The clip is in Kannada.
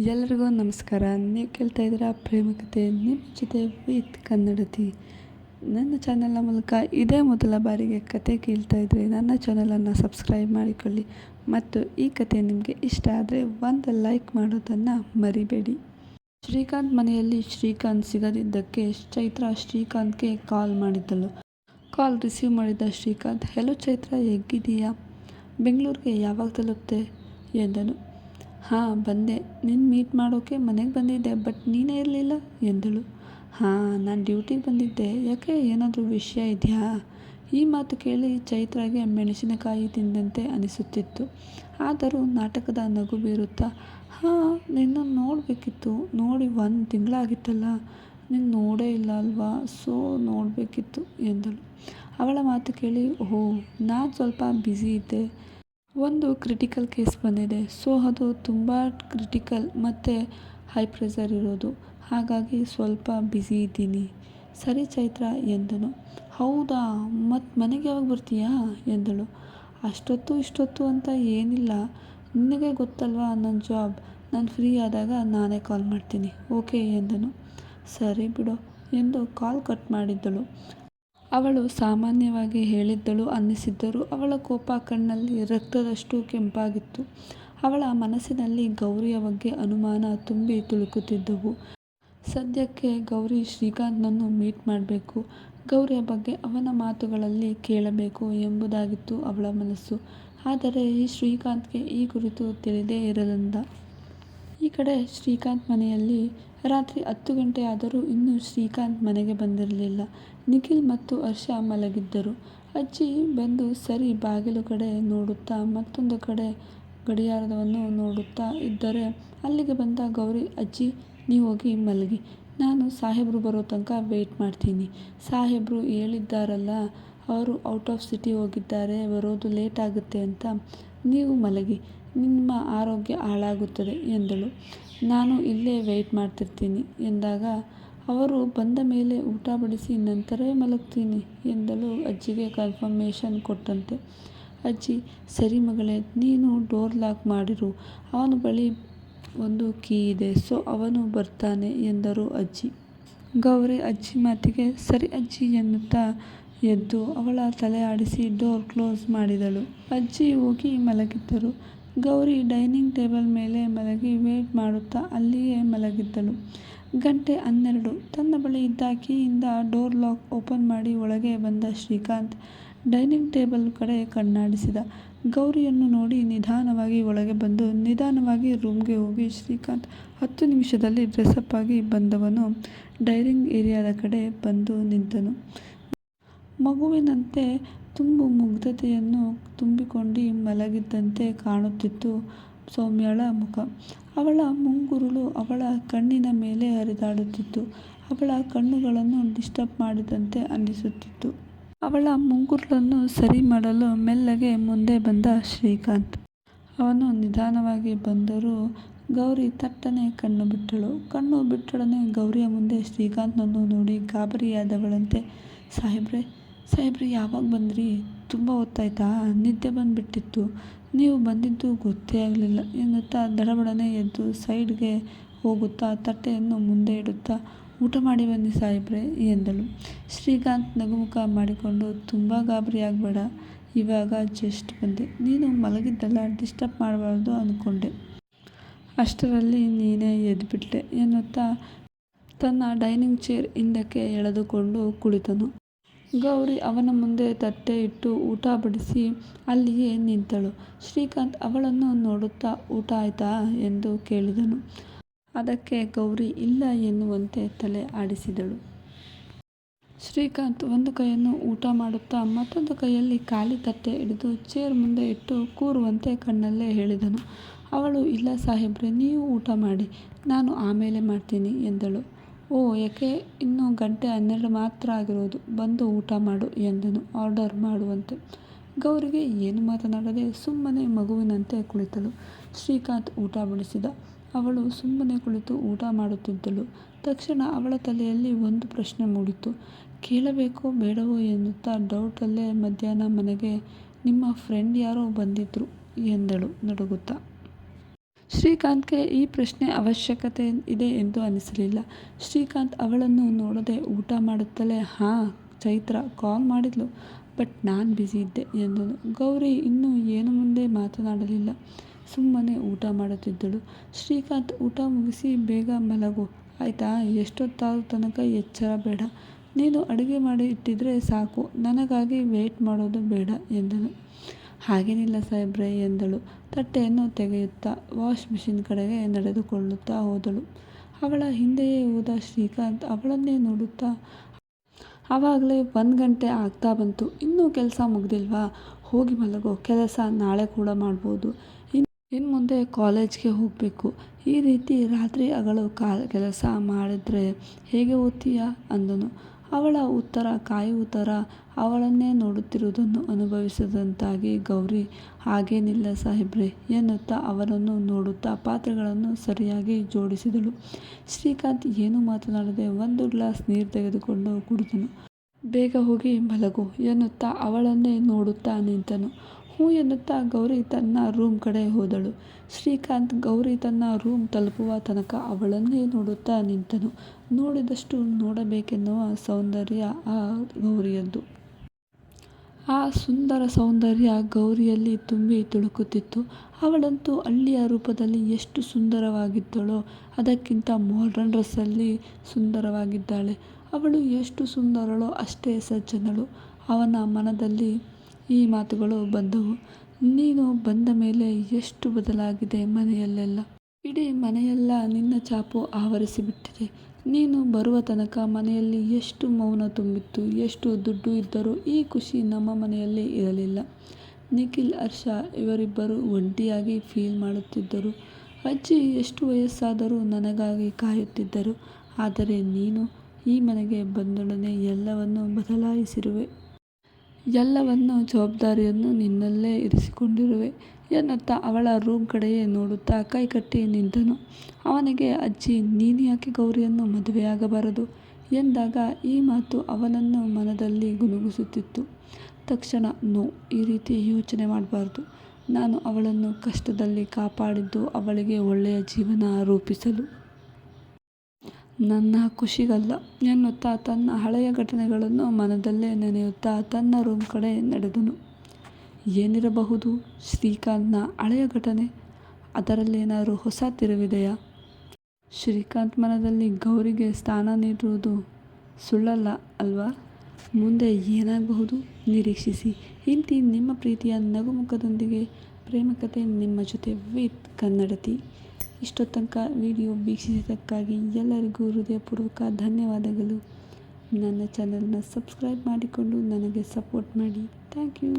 ಎಲ್ಲರಿಗೂ ನಮಸ್ಕಾರ. ನೀವು ಕೇಳ್ತಾ ಇದ್ದೀರಾ ಪ್ರೇಮಕತೆ ನಿಮ್ಮ ಜೊತೆ ವಿತ್ ಕನ್ನಡತಿ. ನನ್ನ ಚಾನಲ್ನ ಮೂಲಕ ಇದೇ ಮೊದಲ ಬಾರಿಗೆ ಕತೆ ಕೇಳ್ತಾ ಇದ್ದರೆ ನನ್ನ ಚಾನಲನ್ನು ಸಬ್ಸ್ಕ್ರೈಬ್ ಮಾಡಿಕೊಳ್ಳಿ. ಮತ್ತು ಈ ಕತೆ ನಿಮಗೆ ಇಷ್ಟ ಆದರೆ ಒಂದು ಲೈಕ್ ಮಾಡೋದನ್ನು ಮರಿಬೇಡಿ. ಶ್ರೀಕಾಂತ್ ಮನೆಯಲ್ಲಿ ಶ್ರೀಕಾಂತ್ ಸಿಗದಿದ್ದಕ್ಕೆ ಚೈತ್ರ ಶ್ರೀಕಾಂತ್ಗೆ ಕಾಲ್ ಮಾಡಿದ್ದಳು. ಕಾಲ್ ರಿಸೀವ್ ಮಾಡಿದ ಶ್ರೀಕಾಂತ್ ಹೆಲೋ ಚೈತ್ರ ಹೆಗ್ಗಿದೀಯಾ ಬೆಂಗಳೂರಿಗೆ ಯಾವಾಗ ತಲುಪುತ್ತೆ ಎಂದನು. ಹಾಂ, ಬಂದೆ. ನಿನ್ನ ಮೀಟ್ ಮಾಡೋಕ್ಕೆ ಮನೆಗೆ ಬಂದಿದ್ದೆ ಬಟ್ ನೀನೇ ಇರಲಿಲ್ಲ? ಎಂದಳು. ಹಾಂ, ನಾನು ಡ್ಯೂಟಿಗೆ ಬಂದಿದ್ದೆ. ಯಾಕೆ? ಏನಾದರೂ ವಿಷಯ ಇದೆಯಾ? ಈ ಮಾತು ಕೇಳಿ ಚೈತ್ರಾಗೆ ಮೆಣಸಿನಕಾಯಿ ತಿಂದಂತೆ ಅನಿಸುತ್ತಿತ್ತು. ಆದರೂ ನಾಟಕದ ನಗು ಬೀರುತ್ತಾ, ಹಾಂ, ನಿನ್ನ ನೋಡಬೇಕಿತ್ತು. ನೋಡಿ, ಒಂದು ತಿಂಗಳಾಗಿತ್ತಲ್ಲ. ನೀನು ನೋಡೇ ಇಲ್ಲ ಅಲ್ವಾ? ಸೊ, ನೋಡಬೇಕಿತ್ತು, ಎಂದಳು. ಅವಳ ಮಾತು ಕೇಳಿ, ಓಹ್, ನಾನು ಸ್ವಲ್ಪ ಬ್ಯುಸಿ ಇದ್ದೆ. ಒಂದು ಕ್ರಿಟಿಕಲ್ ಕೇಸ್ ಬಂದಿದೆ. ಸೊ ಅದು ತುಂಬ ಕ್ರಿಟಿಕಲ್ ಮತ್ತು ಹೈ ಪ್ರೆಷರ್ ಇರೋದು. ಹಾಗಾಗಿ ಸ್ವಲ್ಪ ಬ್ಯುಸಿ ಇದ್ದೀನಿ. ಸರಿ ಚೈತ್ರ ಎಂದನು. ಹೌದಾ? ಮತ್ತು ಮನೆಗೆ ಯಾವಾಗ ಬರ್ತೀಯಾ? ಎಂದಳು. ಅಷ್ಟೊತ್ತು ಇಷ್ಟೊತ್ತು ಅಂತ ಏನಿಲ್ಲ. ನಿನಗೆ ಗೊತ್ತಲ್ವಾ ನನ್ನ ಜಾಬ್ ನಾನು ಫ್ರೀ ಆದಾಗ ನಾನೇ ಕಾಲ್ ಮಾಡ್ತೀನಿ. ಓಕೆ ಎಂದನು. ಸರಿ ಬಿಡು ಎಂದು ಕಾಲ್ ಕಟ್ ಮಾಡಿದ್ದಳು. ಅವಳು ಸಾಮಾನ್ಯವಾಗಿ ಹೇಳಿದ್ದಳು ಅನ್ನಿಸಿದ್ದರೂ ಅವಳ ಕೋಪ ಕಣ್ಣಲ್ಲಿ ರಕ್ತದಷ್ಟು ಕೆಂಪಾಗಿತ್ತು. ಅವಳ ಮನಸ್ಸಿನಲ್ಲಿ ಗೌರಿಯ ಬಗ್ಗೆ ಅನುಮಾನ ತುಂಬಿ ತುಳುಕುತ್ತಿದ್ದವು. ಸದ್ಯಕ್ಕೆ ಗೌರಿ ಶ್ರೀಕಾಂತ್ನನ್ನು ಮೀಟ್ ಮಾಡಬೇಕು. ಗೌರಿಯ ಬಗ್ಗೆ ಅವನ ಮಾತುಗಳಲ್ಲಿ ಕೇಳಬೇಕು ಎಂಬುದಾಗಿತ್ತು ಅವಳ ಮನಸ್ಸು. ಆದರೆ ಈ ಶ್ರೀಕಾಂತ್ಗೆ ಈ ಕುರಿತು ತಿಳಿದೇ ಇರಲಿಲ್ಲ. ಕಡೆ ಶ್ರೀಕಾಂತ್ ಮನೆಯಲ್ಲಿ ರಾತ್ರಿ ಹತ್ತು ಗಂಟೆಯಾದರೂ ಇನ್ನೂ ಶ್ರೀಕಾಂತ್ ಮನೆಗೆ ಬಂದಿರಲಿಲ್ಲ. ನಿಖಿಲ್ ಮತ್ತು ಹರ್ಷ ಮಲಗಿದ್ದರು. ಅಜ್ಜಿ ಬಂದು ಸರಿ ಬಾಗಿಲು ಕಡೆ ನೋಡುತ್ತಾ ಮತ್ತೊಂದು ಕಡೆ ಗಡಿಯಾರವನ್ನು ನೋಡುತ್ತಾ ಇದ್ದರೆ ಅಲ್ಲಿಗೆ ಬಂದ ಗೌರಿ, ಅಜ್ಜಿ, ನೀವು ಹೋಗಿ ಮಲಗಿ. ನಾನು ಸಾಹೇಬರು ಬರೋ ತನಕ ವೆಯ್ಟ್ ಮಾಡ್ತೀನಿ. ಸಾಹೇಬರು ಹೇಳಿದ್ದಾರಲ್ಲ, ಅವರು ಔಟ್ ಆಫ್ ಸಿಟಿ ಹೋಗಿದ್ದಾರೆ, ಬರೋದು ಲೇಟ್ ಆಗುತ್ತೆ ಅಂತ. ನೀವು ಮಲಗಿ. ನಿಮ್ಮ ಆರೋಗ್ಯ ಹಾಳಾಗುತ್ತದೆ ಎಂದಳು. ನಾನು ಇಲ್ಲೇ ವೆಯ್ಟ್ ಮಾಡ್ತಿರ್ತೀನಿ ಎಂದಾಗ, ಅವರು ಬಂದ ಮೇಲೆ ಊಟ ಬಡಿಸಿ ನಂತರವೇ ಮಲಗ್ತೀನಿ ಎಂದಳು ಅಜ್ಜಿಗೆ ಕನ್ಫರ್ಮೇಷನ್ ಕೊಟ್ಟಂತೆ. ಅಜ್ಜಿ, ಸರಿ ಮಗಳೇ, ನೀನು ಡೋರ್ ಲಾಕ್ ಮಾಡಿರು. ಅವನ ಬಳಿ ಒಂದು ಕೀ ಇದೆ ಸೊ ಅವನು ಬರ್ತಾನೆ ಎಂದರು ಅಜ್ಜಿ. ಗೌರಿ ಅಜ್ಜಿ ಮಾತಿಗೆ, ಸರಿ ಅಜ್ಜಿ ಎನ್ನುತ್ತಾ ಎದ್ದು ಅವಳ ತಲೆ ಆಡಿಸಿ ಡೋರ್ ಕ್ಲೋಸ್ ಮಾಡಿದಳು. ಅಜ್ಜಿ ಹೋಗಿ ಮಲಗಿದ್ದರು. ಗೌರಿ ಡೈನಿಂಗ್ ಟೇಬಲ್ ಮೇಲೆ ಮಲಗಿ ವೇಟ್ ಮಾಡುತ್ತಾ ಅಲ್ಲಿಯೇ ಮಲಗಿದ್ದಳು. ಗಂಟೆ ಹನ್ನೆರಡು. ತನ್ನ ಬಳಿ ಇದ್ದ ಕೀಯಿಂದ ಡೋರ್ ಲಾಕ್ ಓಪನ್ ಮಾಡಿ ಒಳಗೆ ಬಂದ ಶ್ರೀಕಾಂತ್ ಡೈನಿಂಗ್ ಟೇಬಲ್ ಕಡೆ ಕಣ್ಣಾಡಿಸಿದ. ಗೌರಿಯನ್ನು ನೋಡಿ ನಿಧಾನವಾಗಿ ಒಳಗೆ ಬಂದು ನಿಧಾನವಾಗಿ ರೂಮ್ಗೆ ಹೋಗಿ ಶ್ರೀಕಾಂತ್ ಹತ್ತು ನಿಮಿಷದಲ್ಲಿ ಡ್ರೆಸ್ಅಪ್ ಆಗಿ ಬಂದವನು ಡೈನಿಂಗ್ ಏರಿಯಾದ ಕಡೆ ಬಂದು ನಿಂತನು. ಮಗುವಿನಂತೆ ತುಂಬು ಮುಗ್ಧತೆಯನ್ನು ತುಂಬಿಕೊಂಡು ಮಲಗಿದ್ದಂತೆ ಕಾಣುತ್ತಿತ್ತು ಸೌಮ್ಯಳ ಮುಖ. ಅವಳ ಮುಂಗುರುಳು ಅವಳ ಕಣ್ಣಿನ ಮೇಲೆ ಹರಿದಾಡುತ್ತಿತ್ತು. ಅವಳ ಕಣ್ಣುಗಳನ್ನು ಡಿಸ್ಟರ್ಬ್ ಮಾಡಿದಂತೆ ಅನ್ನಿಸುತ್ತಿತ್ತು. ಅವಳ ಮುಂಗುರುಳನ್ನು ಸರಿ ಮಾಡಲು ಮೆಲ್ಲಗೆ ಮುಂದೆ ಬಂದ ಶ್ರೀಕಾಂತ್. ಅವನು ನಿಧಾನವಾಗಿ ಬಂದರೂ ಗೌರಿ ತಟ್ಟನೆ ಕಣ್ಣು ಬಿಟ್ಟಳು. ಕಣ್ಣು ಬಿಟ್ಟೊಡನೆ ಗೌರಿಯ ಮುಂದೆ ಶ್ರೀಕಾಂತ್ನನ್ನು ನೋಡಿ ಗಾಬರಿಯಾದವಳಂತೆ, ಸಾಹೇಬ್ರೆ ಸಾಹೇಬ್ರೆ, ಯಾವಾಗ ಬಂದ್ರಿ? ತುಂಬ ಹೊತ್ತಾಯ್ತಾ? ನಿದ್ದೆ ಬಂದುಬಿಟ್ಟಿತ್ತು. ನೀವು ಬಂದಿದ್ದು ಗೊತ್ತೇ ಆಗಲಿಲ್ಲ. ಎನ್ನುತ್ತಾ ದಡಬಡನೆ ಎದ್ದು ಸೈಡ್ಗೆ ಹೋಗುತ್ತಾ ತಟ್ಟೆಯನ್ನು ಮುಂದೆ ಇಡುತ್ತಾ, ಊಟ ಮಾಡಿ ಬನ್ನಿ ಸಾಹೇಬ್ರೆ ಎಂದಳು. ಶ್ರೀಕಾಂತ್ ನಗುಮುಖ ಮಾಡಿಕೊಂಡು, ತುಂಬ ಗಾಬರಿ ಆಗಬೇಡ. ಇವಾಗ ಜಸ್ಟ್ ಬಂದೆ. ನೀನು ಮಲಗಿದ್ದೆಲ್ಲ, ಡಿಸ್ಟರ್ಬ್ ಮಾಡಬಾರ್ದು ಅಂದ್ಕೊಂಡೆ ಅಷ್ಟರಲ್ಲಿ ನೀನೇ ಎದ್ದುಬಿಟ್ಟೆ ಎನ್ನುತ್ತಾ ತನ್ನ ಡೈನಿಂಗ್ ಚೇರ್ ಹಿಂದಕ್ಕೆ ಎಳೆದುಕೊಂಡು ಕುಳಿತನು. ಗೌರಿ ಅವನ ಮುಂದೆ ತಟ್ಟೆ ಇಟ್ಟು ಊಟ ಬಡಿಸಿ ಅಲ್ಲಿಯೇ ನಿಂತಳು. ಶ್ರೀಕಾಂತ್ ಅವಳನ್ನು ನೋಡುತ್ತಾ, ಊಟ ಆಯ್ತಾ ಎಂದು ಕೇಳಿದನು. ಅದಕ್ಕೆ ಗೌರಿ, ಇಲ್ಲ ಎನ್ನುವಂತೆ ತಲೆ ಆಡಿಸಿದಳು. ಶ್ರೀಕಾಂತ್ ಒಂದು ಕೈಯನ್ನು ಊಟ ಮಾಡುತ್ತಾ, ಮತ್ತೊಂದು ಕೈಯಲ್ಲಿ ಖಾಲಿ ತಟ್ಟೆ ಹಿಡಿದು ಚೇರ್ ಮುಂದೆ ಇಟ್ಟು ಕೂರುವಂತೆ ಕಣ್ಣಲ್ಲೇ ಹೇಳಿದನು. ಅವಳು, ಇಲ್ಲ ಸಾಹೇಬ್ರೆ, ನೀವು ಊಟ ಮಾಡಿ, ನಾನು ಆಮೇಲೆ ಮಾಡ್ತೀನಿ ಎಂದಳು. ಓ, ಏಕೆ? ಇನ್ನೂ ಗಂಟೆ ಹನ್ನೆರಡು ಮಾತ್ರ ಆಗಿರೋದು. ಬಂದು ಊಟ ಮಾಡು ಎಂದನು. ಆರ್ಡರ್ ಮಾಡುವಂತೆ. ಗೌರಿಗೆ ಏನು ಮಾತನಾಡದೆ ಸುಮ್ಮನೆ ಮಗುವಿನಂತೆ ಕುಳಿತಳು. ಶ್ರೀಕಾಂತ್ ಊಟ ಬಡಿಸಿದ. ಅವಳು ಸುಮ್ಮನೆ ಕುಳಿತು ಊಟ ಮಾಡುತ್ತಿದ್ದಳು. ತಕ್ಷಣ ಅವಳ ತಲೆಯಲ್ಲಿ ಒಂದು ಪ್ರಶ್ನೆ ಮೂಡಿತು ಕೇಳಬೇಕೋ ಬೇಡವೋ ಎನ್ನುತ್ತಾ ಡೌಟಲ್ಲೇ ಮಧ್ಯಾಹ್ನ ಮನೆಗೆ ನಿಮ್ಮ ಫ್ರೆಂಡ್ ಯಾರೋ ಬಂದಿದ್ರು ಎಂದಳು ನಡುಗುತ್ತಾ. ಶ್ರೀಕಾಂತ್ಗೆ ಈ ಪ್ರಶ್ನೆ ಅವಶ್ಯಕತೆ ಇದೆ ಎಂದು ಅನಿಸಲಿಲ್ಲ. ಶ್ರೀಕಾಂತ್ ಅವಳನ್ನು ನೋಡದೆ ಊಟ ಮಾಡುತ್ತಲೇ, ಹಾಂ, ಚೈತ್ರ ಕಾಲ್ ಮಾಡಿದ್ಲು ಬಟ್ ನಾನು ಬ್ಯುಸಿ ಇದ್ದೆ, ಎಂದನು. ಗೌರಿ ಇನ್ನೂ ಏನು ಮುಂದೆ ಮಾತನಾಡಲಿಲ್ಲ. ಸುಮ್ಮನೆ ಊಟ ಮಾಡುತ್ತಿದ್ದಳು. ಶ್ರೀಕಾಂತ್, ಊಟ ಮುಗಿಸಿ ಬೇಗ ಮಲಗು. ಆಯಿತಾ? ಎಷ್ಟೊತ್ತಾದ ತನಕ ಎಚ್ಚರ ಬೇಡ. ನೀನು ಅಡುಗೆ ಮಾಡಿ ಇಟ್ಟಿದ್ರೆ ಸಾಕು. ನನಗಾಗಿ ವೇಟ್ ಮಾಡೋದು ಬೇಡ, ಎಂದನು. ಹಾಗೇನಿಲ್ಲ ಸಾಹೇಬ್ರೆ, ಎಂದಳು. ತಟ್ಟೆಯನ್ನು ತೆಗೆಯುತ್ತಾ ವಾಶ್ ಮಿಷಿನ್ ಕಡೆಗೆ ನಡೆದುಕೊಳ್ಳುತ್ತಾ ಹೋದಳು. ಅವಳ ಹಿಂದೆಯೇ ಹೋದ ಶ್ರೀಕಾಂತ್ ಅವಳನ್ನೇ ನೋಡುತ್ತಾ ಆವಾಗಲೇ ಒಂದು ಗಂಟೆ ಆಗ್ತಾ ಬಂತು. ಇನ್ನೂ ಕೆಲಸ ಮುಗ್ದಿಲ್ವಾ? ಹೋಗಿ ಮಲಗೋ. ಕೆಲಸ ನಾಳೆ ಕೂಡ ಮಾಡ್ಬೋದು. ಇನ್ನು ಇನ್ನು ಮುಂದೆ ಕಾಲೇಜ್ಗೆ ಹೋಗಬೇಕು. ಈ ರೀತಿ ರಾತ್ರಿ ಹಗಲು ಕಾ, ಕೆಲಸ ಮಾಡಿದ್ರೆ ಹೇಗೆ ಓದ್ತೀಯಾ? ಅಂದನು. ಅವಳ ಉತ್ತರ ಕಾಯುವ ಉತ್ತರ ಅವಳನ್ನೇ ನೋಡುತ್ತಿರುವುದನ್ನು ಅನುಭವಿಸಿದಂತಾಗಿ ಗೌರಿ ಹಾಗೇನಿಲ್ಲ ಸಾಹೇಬ್ರೆ ಎನ್ನುತ್ತಾ ಅವರನ್ನು ನೋಡುತ್ತಾ ಪಾತ್ರೆಗಳನ್ನು ಸರಿಯಾಗಿ ಜೋಡಿಸಿದಳು. ಶ್ರೀಕಾಂತ್ ಏನು ಮಾತನಾಡದೆ ಒಂದು ಗ್ಲಾಸ್ ನೀರು ತೆಗೆದುಕೊಂಡು ಕುಡಿದನು. ಬೇಗ ಹೋಗಿ ಮಲಗು ಎನ್ನುತ್ತಾ ಅವಳನ್ನೇ ನೋಡುತ್ತಾ ನಿಂತನು. ಹ್ಞೂ ಎನ್ನುತ್ತಾ ಗೌರಿ ತನ್ನ ರೂಮ್ ಕಡೆ ಹೋದಳು. ಶ್ರೀಕಾಂತ್ ಗೌರಿ ತನ್ನ ರೂಮ್ ತಲುಪುವ ತನಕ ಅವಳನ್ನೇ ನೋಡುತ್ತಾ ನಿಂತನು. ನೋಡಿದಷ್ಟು ನೋಡಬೇಕೆನ್ನುವ ಸೌಂದರ್ಯ ಆ ಗೌರಿಯದ್ದು. ಆ ಸುಂದರ ಸೌಂದರ್ಯ ಗೌರಿಯಲ್ಲಿ ತುಂಬಿ ತುಳುಕುತ್ತಿತ್ತು. ಅವಳಂತೂ ಹಳ್ಳಿಯ ರೂಪದಲ್ಲಿ ಎಷ್ಟು ಸುಂದರವಾಗಿದ್ದಳೋ ಅದಕ್ಕಿಂತ ಮಾಡರ್ನ್ ಡ್ರೆಸ್ಸಲ್ಲಿ ಸುಂದರವಾಗಿದ್ದಾಳೆ. ಅವಳು ಎಷ್ಟು ಸುಂದರಳೋ ಅಷ್ಟೇ ಸಜ್ಜನಳು. ಅವನ ಮನದಲ್ಲಿ ಈ ಮಾತುಗಳು ಬಂದವು. ನೀನು ಬಂದ ಮೇಲೆ ಎಷ್ಟು ಬದಲಾಗಿದೆ ಮನೆಯಲ್ಲೆಲ್ಲ? ಇಡೀ ಮನೆಯೆಲ್ಲ ನಿನ್ನ ಚಾಪು ಆವರಿಸಿಬಿಟ್ಟಿದೆ. ನೀನು ಬರುವ ತನಕ ಮನೆಯಲ್ಲಿ ಎಷ್ಟು ಮೌನ ತುಂಬಿತ್ತು, ಎಷ್ಟು ದುಡ್ಡು ಇದ್ದರೂ ಈ ಖುಷಿ ನಮ್ಮ ಮನೆಯಲ್ಲಿ ಇರಲಿಲ್ಲ. ನಿಖಿಲ್, ಹರ್ಷ ಇವರಿಬ್ಬರು ಒಂಟಿಯಾಗಿ ಫೀಲ್ ಮಾಡುತ್ತಿದ್ದರು. ಅಜ್ಜಿ ಎಷ್ಟು ವಯಸ್ಸಾದರೂ ನನಗಾಗಿ ಕಾಯುತ್ತಿದ್ದರು. ಆದರೆ ನೀನು ಈ ಮನೆಗೆ ಬಂದೊಡನೆ ಎಲ್ಲವನ್ನು ಬದಲಾಯಿಸಿರುವೆ. ಎಲ್ಲವನ್ನೂ ಜವಾಬ್ದಾರಿಯನ್ನು ನಿನ್ನಲ್ಲೇ ಇರಿಸಿಕೊಂಡಿರುವೆ. ಎನ್ನುತ್ತಾ ಅವಳ ರೂಮ್ ಕಡೆಯೇ ನೋಡುತ್ತಾ ಕೈಕಟ್ಟಿ ನಿಂತನು. ಅವನಿಗೆ, ಅಜ್ಜಿ, ನೀನು ಯಾಕೆ ಗೌರಿಯನ್ನು ಮದುವೆಯಾಗಬಾರದು ಎಂದಾಗ ಈ ಮಾತು ಅವನನ್ನು ಮನದಲ್ಲಿ ಗುನುಗುಸುತ್ತಿತ್ತು ತಕ್ಷಣ, ನೋ, ಈ ರೀತಿ ಯೋಚನೆ ಮಾಡಬಾರ್ದು. ನಾನು ಅವಳನ್ನು ಕಷ್ಟದಲ್ಲಿ ಕಾಪಾಡಿದ್ದು ಅವಳಿಗೆ ಒಳ್ಳೆಯ ಜೀವನ ರೂಪಿಸಲು. ನನ್ನ ಖುಷಿಗಲ್ಲ. ಎನ್ನುತ್ತಾ ತನ್ನ ಹಳೆಯ ಘಟನೆಗಳನ್ನು ಮನದಲ್ಲೇ ನೆನೆಯುತ್ತಾ ತನ್ನ ರೂಮ್ ಕಡೆ ನಡೆದನು. ಏನಿರಬಹುದು, ಶ್ರೀಕಾಂತ್ನ ಹಳೆಯ ಘಟನೆ? ಅದರಲ್ಲೇನಾದರೂ ಹೊಸ ತಿರುವಿದೆಯಾ? ಶ್ರೀಕಾಂತ್ ಮನದಲ್ಲಿ ಗೌರಿಗೆ ಸ್ಥಾನ ನೀಡುವುದು ಸುಳ್ಳಲ್ಲ ಅಲ್ವಾ? ಮುಂದೆ ಏನಾಗಬಹುದು? ನಿರೀಕ್ಷಿಸಿ. ಇಂತಿ ನಿಮ್ಮ ಪ್ರೀತಿಯ ನಗುಮುಖದೊಂದಿಗೆ ಪ್ರೇಮಕತೆ ನಿಮ್ಮ ಜೊತೆ ವಿತ್ ಕನ್ನಡತಿ. ಇಷ್ಟೋ ತನಕ ವಿಡಿಯೋ ವೀಕ್ಷಿಸಿದ್ದಕ್ಕಾಗಿ ಎಲ್ಲರಿಗೂ ಹೃದಯಪೂರ್ವಕ ಧನ್ಯವಾದಗಳು. ನನ್ನ ಚಾನಲ್ನ ಸಬ್ಸ್ಕ್ರೈಬ್ ಮಾಡಿಕೊಂಡು ನನಗೆ ಸಪೋರ್ಟ್ ಮಾಡಿ. Thank you.